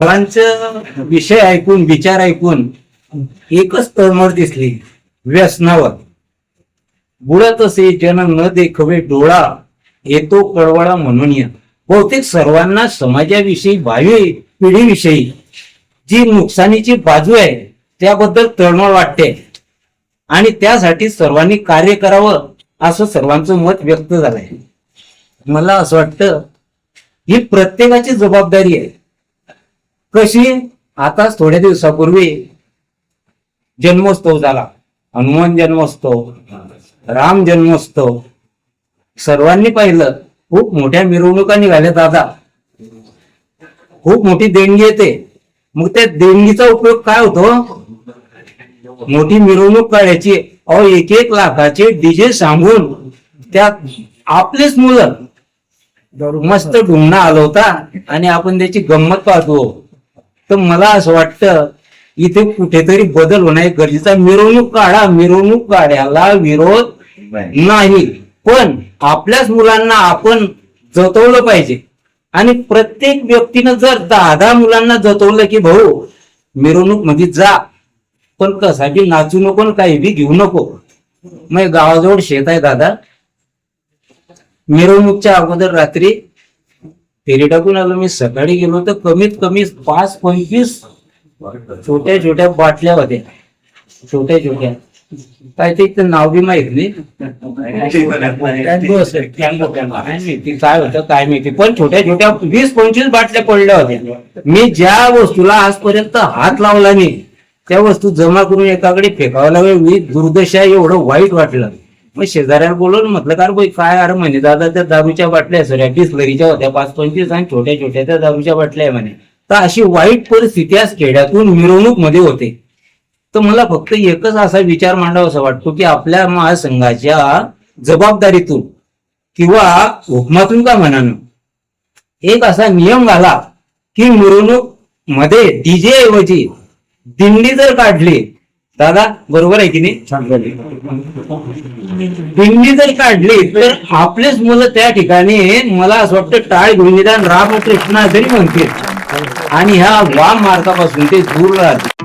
सर्वांचं विषय ऐकून विचार ऐकून एकच तळमळ दिसली व्यसनावर. बुडत असे जन न देखवे डोळा येतो कळवळा म्हणून या. बहुतेक सर्वांना समाजाविषयी भावी पिढीविषयी जी नुकसानीची बाजू आहे त्याबद्दल तळमळ वाटते. आणि त्यासाठी सर्वांनी कार्य करावं असं सर्वांचं मत व्यक्त झालंय. मला असं वाटतं ही प्रत्येकाची जबाबदारी आहे. कशी? आताच थोड्या दिवसापूर्वी जन्मोत्सव झाला. हनुमान जन्मोत्सव राम जन्मोत्सव. सर्वांनी पाहिलं. खूप मोठ्या मिरवणुका निघाल्या दादा. खूप मोठी देणगी येते. मग त्या देणगीचा उपयोग काय होतो? मोठी मिरवणूक काढायची. अहो एक एक लाखाचे डीजे सांगून त्यात आपलेच मुलं. मस्त ढुंगणा होता आणि आपण त्याची गंमत पाहतो. तर मला असं वाटतं इथे कुठेतरी बदल होणं गरजेचा मिरवणूक काढा मिरवणूक काढायला विरोध नाही. पण आपल्याच मुलांना आपण जतवलं पाहिजे. आणि प्रत्येक व्यक्तीनं जर दहा दहा मुलांना जतवलं की भाऊ मिरवणूकमध्ये जा. पण कसा बी नाचू नको काही बी घेऊ नको. मग गावाजवळ शेत आहे दादा. मिरवणूकच्या अगोदर रात्री फेरी टाकून आलो. मी सकाळी गेलो तर कमीत कमी पाच पंचवीस छोट्या छोट्या बाटल्या होत्या. छोट्या छोट्या. काय ते नाव बी माहीत नाही. काय माहिती काय होतं काय माहिती. पण छोट्या छोट्या वीस पंचवीस बाटल्या पडल्या होत्या. मी ज्या वस्तूला आजपर्यंत हात लावला नाही त्या वस्तू जमा करून एकाकडे फेकावं लागेल. मी दुर्दशा एवढं वाईट वाटलं. मग शेजाऱ्याला बोलवलं म्हटलं का भाई काय अरे म्हणे दादा त्या दारूच्या बाटल्या सगळ्या बिस्लरीच्या होत्या पाच पंचवीस आणि छोट्या छोट्या त्या दारूच्या बाटल्या आहे म्हणे. तर अशी वाईट परिस्थिती आज खेड्यातून मिरवणूकमध्ये होते. तर मला फक्त एकच असा विचार मांडावा असा वाटतो की आपल्या महासंघाच्या जबाबदारीतून किंवा हुकमातून का म्हणानं एक असा नियम घाला की मिरवणूकमध्ये डीजे ऐवजी दिंडी जर काढली दादा बरोबर आहे की नाही? दिंडी जर काढली तर आपलेच मुलं त्या ठिकाणी मला असं वाटतं टाळ घेऊन निदान रामकृष्ण जरी म्हणतील आणि ह्या वाम मार्गापासून ते दूर राहतील.